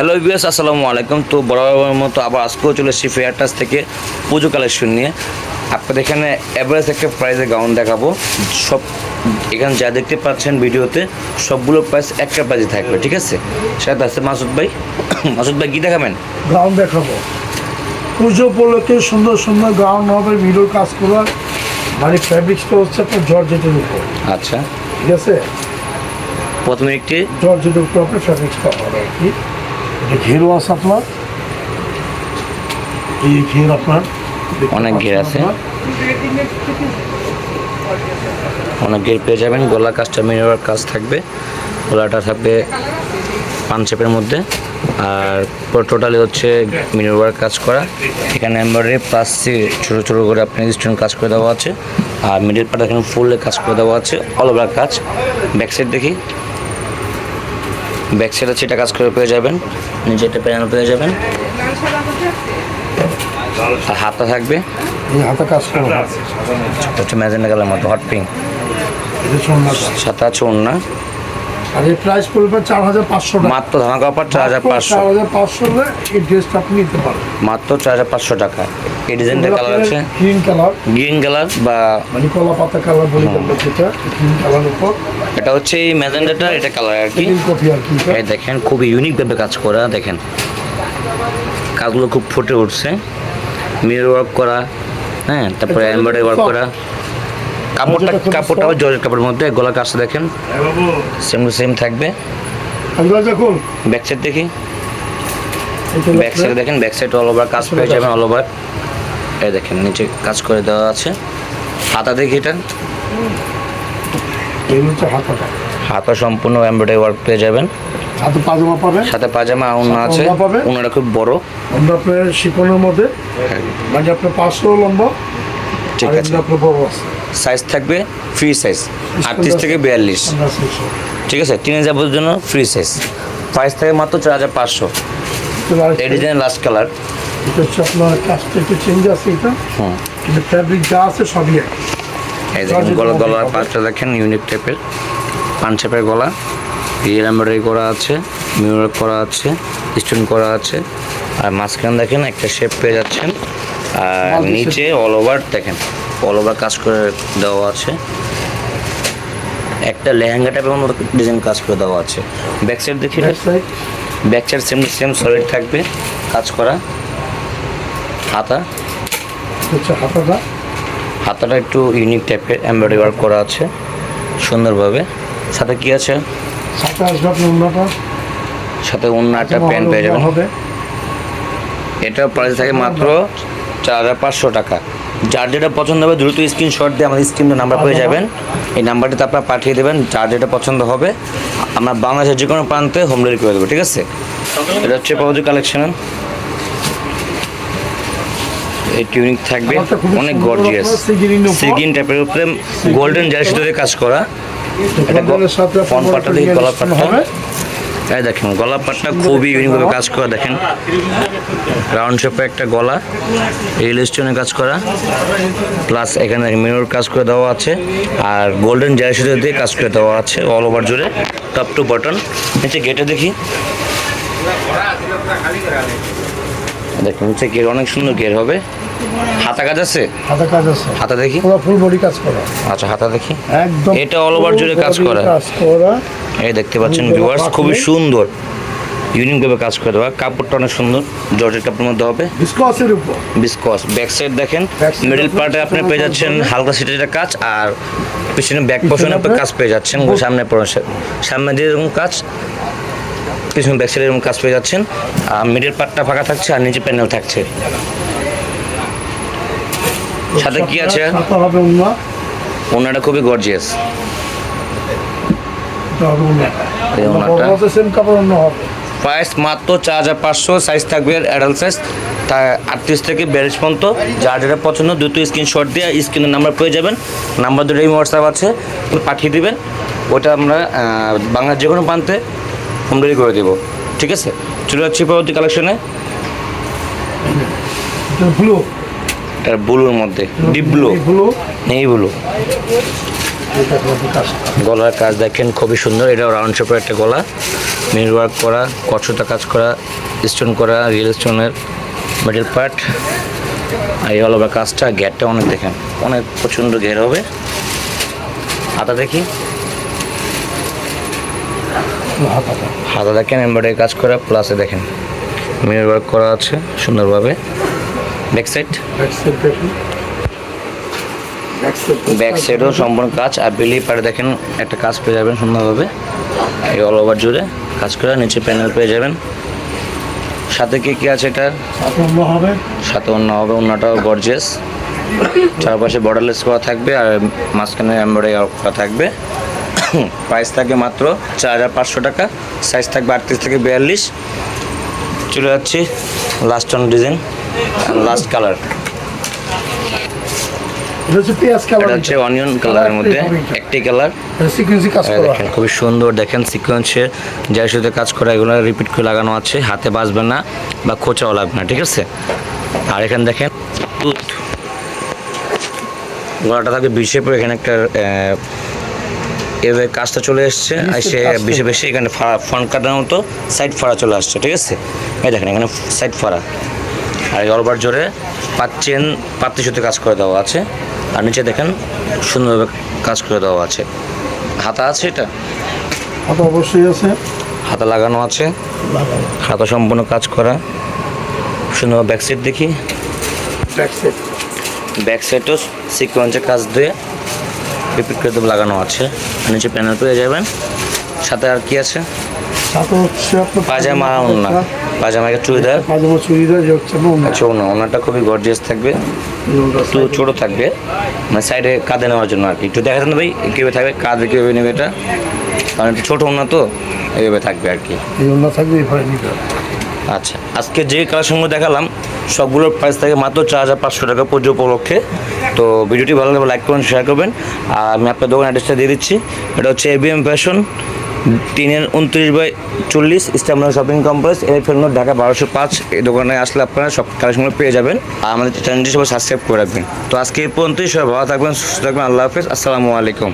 Hello BS আসসালামু আলাইকুম। তো বরাবরের মতো আবার আজকেও চলে এসেছি ফেয়ার টাচ থেকে পুজো কালেকশন নিয়ে। আপনাদের এখানে অ্যাভারেজ একটা প্রাইসে গাউন দেখাবো। সব এখানে যা দেখতে পাচ্ছেন ভিডিওতে সবগুলো প্রাইস একটা প্রাইসে থাকবে ঠিক আছে? সাথে আছে মাসুদ ভাই। মাসুদ ভাই কী দেখাবেন? গাউন দেখাবো। পুজো উপলক্ষে সুন্দর সুন্দর গাউন হবে ভিডিওর কাজ করার। মানে ফ্যাব্রিক্সটা হচ্ছে আপনার জর্জেটের উপর। আচ্ছা। ঠিক আছে? প্রথমে একটি জর্জেটের উপর আপনার ফ্যাব্রিক্সটা হবে আর কি। এটা ঘেরও আছে আপনার। এই ঘের আপনার অনেক ঘের আছে। অনেক গের পেয়ে যাবেন। গলা কাজটা মিরর কাজ থাকবে। গলাটা থাকবে পান চেপের মধ্যে। আর পুরো টোটালি হচ্ছে মিরর কাজ করা। এখানে এমব্রয়ডারি প্লাস ছোটো ছোটো করে আপনি স্টোন কাজ করে দেওয়া আছে। আর মিডিল পার্ট এখানে ফুলে কাজ করে দেওয়া আছে। অল ওভার কাজ। ব্যাক সাইড দেখি। ব্যাক সাইডে সেটা কাজ করে পেয়ে যাবেন। নিচে একটা প্যানেল পেয়ে যাবেন। আর হাতটা থাকবে? এই হাতে কাজ করা। হবে। হচ্ছে ম্যাজেন্ডা কালার মতো হট পিঙ্ক এটা আছে ওড়না আর এই প্রাইস পড়বে চার হাজার পাঁচশো টাকা। মাত্র ধামাকা অফার চার হাজার পাঁচশো। চার হাজার পাঁচশো এই ড্রেসটা আপনি নিতে পারবেন। মাত্র চার হাজার পাঁচশো টাকা। এই ডিজাইনটা কালার আছে। গ্রিন কালার গ্রিন কালার বা মানে কলা পাতা কালার বলি আমরা যেটা গ্রিন কালার উপর। এটা হচ্ছে এই ম্যাজেন্ডাটা এটা কালার আর কি। কফি আর কি এই দেখেন খুবই ইউনিকভাবে কাজ করা দেখেন। কাজগুলো খুব ফুটে উঠছে। মিরর ওয়ার্ক করা হ্যাঁ তারপরে এমব্রয়ডারি ওয়ার্ক করা। কাপড়টা কাপড়টাও। জর্জের কাপড়ের মধ্যে গলা কাজটা দেখেন। সেম টু সেম থাকবে। ব্যাক সাইড দেখি। ব্যাক সাইডে দেখেন ব্যাক সাইড অল ওভার কাজ পেয়ে যাবেন অল ওভার এই দেখেন নিচে কাজ করে দেওয়া আছে। হাতা দেখি এটা হাতা সম্পূর্ণ এমব্রয়ডারি ওয়ার্ক পেয়ে যাবেন। হাতে পাজামা পাবেন। সাথে পাজামা ওড়না আছে। ওনাটা খুব বড়। আমরা আপনার শিকনের মধ্যে। মানে আপনার পাঁচশো লম্বা। ঠিক আছে। সাইজ থাকবে ফ্রি সাইজ আটত্রিশ থেকে বিয়াল্লিশ। ঠিক আছে? তিন হাজার জন্য ফ্রি সাইজ প্রাইস থাকে মাত্র চার হাজার পাঁচশো। এই ডিজাইন লাস্ট কালার এটা হচ্ছে আপনার কাজটা একটু চেঞ্জ আছে এটা। হুম। কিন্তু ফ্যাব্রিক যা আছে সবই এক এই দেখেন গলা গলার পাঁচটা দেখেন ইউনিক টাইপের পান শেপের গলা। রিয়েল এমব্রয়ডারি করা আছে মিরর করা আছে স্টোন করা আছে। আর মাঝখানে দেখেন একটা শেপ পেয়ে যাচ্ছেন। আর নিচে অল ওভার দেখেন অল ওভার কাজ করে দেওয়া আছে। একটা লেহেঙ্গা টাইপের মতো ডিজাইন কাজ করে দেওয়া আছে। ব্যাক সাইড দেখি back side same same solid থাকবে কাজ করা। হাতা? হচ্ছে হাতাটা? হাতাটা একটু ইউনিক টাইপের এমব্রয়ডারি ওয়ার্ক করা আছে সুন্দরভাবে। সাথে কি আছে? সাথে আসবে আপনার অন্যটা সাথে অন্য একটা প্যান্ট পেয়ে যাবেন। হবে। এটা প্রাইস থাকে মাত্র চার হাজার পাঁচশো টাকা। যার যেটা পছন্দ হবে দ্রুত স্ক্রিনশট দিয়ে আমাদের স্ক্রিনে নাম্বার পেয়ে যাবেন। এই নাম্বারটিতে আপনারা পাঠিয়ে দেবেন যার যেটা পছন্দ হবে। আমরা বাংলাদেশের যে কোনো প্রান্তে হোম ডেলিভারি করে দেবো ঠিক আছে? এটা হচ্ছে পাউজি কালেকশন এই টিউনিক থাকবে। অনেক গর্জিয়াস। সিগিন টাইপের উপরে। গোল্ডেন জারির সাথে কাজ করা। এটা সাথে পাটটা দেখি গলা পাটটা এই দেখেন গলা পাটটা খুবই ইউনিকভাবে কাজ করা দেখেন। রাউন্ড শেপে একটা গলা। রিল স্টোনে কাজ করা। প্লাস এখানে মিরর কাজ করে দেওয়া আছে। আর গোল্ডেন জারি দিয়ে কাজ করে দেওয়া আছে অল ওভার জুড়ে। টপ টু বটন নিচে গেটে দেখি। দেখুন নিচে গেট অনেক সুন্দর গেট হবে। হাতা কাজ আছে? হাতে কাজ আছে। হাতা দেখি। পুরো ফুল বডি কাজ করা। আচ্ছা হাতা দেখি। একদম এটা অল ওভার জুড়ে কাজ করা। কাজ করা। এই দেখতে পাচ্ছেন ভিউয়ার্স। খুবই সুন্দর। ইউনিকভাবে কাজ করে। দেওয়া কাপড়টা অনেক সুন্দর। জর্জের কাপড়ের মধ্যে হবে। বিস্কসের উপর। বিসকস ব্যাক সাইড দেখেন। মিডল পার্টে আপনি পেয়ে যাচ্ছেন। হালকা সিটের কাজ আর পিছনে ব্যাক পোর্শনে আপনি কাজ পেয়ে যাচ্ছেন। সামনে সামনে দিয়ে এরকম কাজ পিছনে ব্যাক সাইডে এরকম কাজ পেয়ে যাচ্ছেন। আর মিডল পার্টটা ফাঁকা থাকছে আর নিচে প্যানেল থাকছে। সাথে কি আছে? সাথে হবে অন্য ওনাটা খুবই গর্জিয়াস প্রাইস মাত্র চার হাজার পাঁচশো সাইজ থাকবে অ্যাডাল্ট সাইজ তা আটত্রিশ থেকে বিয়াল্লিশ পর্যন্ত যার যেটা পছন্দ স্ক্রিনশট দিয়ে স্ক্রিনের নাম্বার পেয়ে যাবেন। নাম্বার দুটো এই হোয়াটসঅ্যাপ আছে পাঠিয়ে দিবেন। ওটা আমরা বাংলার যে কোনো প্রান্তে হোম ডেলিভারি করে দেবো। ঠিক আছে? চলে যাচ্ছি পরবর্তী কালেকশনে ব্লু এটা ব্লুর মধ্যে ডিপ ব্লু। নেই ব্লু। গলার কাজ দেখেন খুবই সুন্দর। এটাও রাউন্ড শেপের একটা গলা। মিরর ওয়ার্ক করা কচ্ছতা কাজ করা স্টোন করা রিয়েল স্টোনের মিডল পার্ট আর এই অলওভার কাজটা ঘেরটা অনেক দেখেন। অনেক প্রচণ্ড ঘের হবে। হাতা দেখি। হাতা। দেখেন এমব্রয়ডারি কাজ করা প্লাসে দেখেন। মিরর ওয়ার্ক করা আছে সুন্দরভাবে। Back side back back side সাইডও সম্পূর্ণ কাজ আর বিলি পারে দেখেন, একটা কাজ পেয়ে যাবেন সুন্দরভাবে। এই অল ওভার জুড়ে কাজ করা, নিচে প্যানেল পেয়ে যাবেন। সাথে কি কি আছে এটা সাথে অন্য হবে, অন্যটাও গর্জেস চারপাশে বর্ডারলেস করা থাকবে, আর মাঝখানে এমব্রয়ডারি করা থাকবে। প্রাইস থাকবে মাত্র চার হাজার পাঁচশো টাকা সাইজ থাকবে আটত্রিশ থেকে বিয়াল্লিশ। চলে যাচ্ছি last one design last colour হচ্ছে অনিয়ন কালারের মধ্যে। একটি দেখেন খুবই সুন্দর দেখেন সিকোয়েন্সের যার সাথে কাজ করা এগুলো রিপিট করে লাগানো আছে। হাতে বাজবে না বা খোঁচাও লাগবে না ঠিক আছে? আর এখানে দেখেন দুধ। গলাটা থাকে বিশে পরে এখানে একটা এভাবে কাজটা চলে এসছে। আর সে। বিশে বেশি এখানে ফ্রন্ট কাটার মতো সাইড ফাড়া চলে আসছে ঠিক আছে? এই দেখেন এখানে সাইড ফাড়া। আর এই অলবার জোরে পাঁচ চেন পাত্রি সুতে কাজ করে দেওয়া আছে। আর নিচে দেখেন সুন্দরভাবে কাজ করে দেওয়া আছে। হাতা আছে এটা? হাতা অবশ্যই আছে। হাতা লাগানো আছে। হাতা সম্পূর্ণ কাজ করা। সুন্দর ব্যাক সাইড দেখি। ব্যাক সাইড ব্যাক সাইডও সিকোয়েন্সের কাজ দিয়ে রিপিট করে লাগানো আছে। নিচে প্যানেল পেয়ে যাবেন। সাথে আর কি আছে? সাথে হচ্ছে আপনার পাজামা ওন্না পাজামা একটা চুড়িদার। পাজামা চুড়িদার যে হচ্ছে না ওন্না। আচ্ছা ওনা ওনাটা খুবই গর্জিয়াস থাকবে। একটু ছোটো থাকবে। মানে সাইডে কাঁধে নেওয়ার জন্য আর কি। একটু দেখা যান ভাই কীভাবে থাকবে কাঁধে কীভাবে নেবে এটা? কারণ একটু ছোটো ওনা তো এইভাবে থাকবে আর কি। এই ওন্না থাকবে এভাবে নিতে আচ্ছা আজকে যে কালেকশনগুলো দেখালাম সবগুলোর প্রাইস থাকে মাত্র চার হাজার পাঁচশো টাকা পুজো উপলক্ষে। তো ভিডিওটি ভালো লাগলে লাইক করবেন শেয়ার করবেন। আর আমি আপনার দোকান অ্যাড্রেসটা দিয়ে দিচ্ছি। এটা হচ্ছে এবিএম ফ্যাশন তিনের উনত্রিশ বাই চল্লিশ ইস্টামলা shopping complex Elephant Road Dhaka বারোশো পাঁচ, এই দোকানে আসলে আপনারা সব কালেকশনগুলো পেয়ে যাবেন। আর আমাদের চ্যানেলটি সবাই সাবস্ক্রাইব করে রাখবেন। তো আজকে এই পর্যন্তই, সবাই ভালো থাকবেন, সুস্থ থাকবেন, আল্লাহ হাফিজ, আসসালামু আলাইকুম।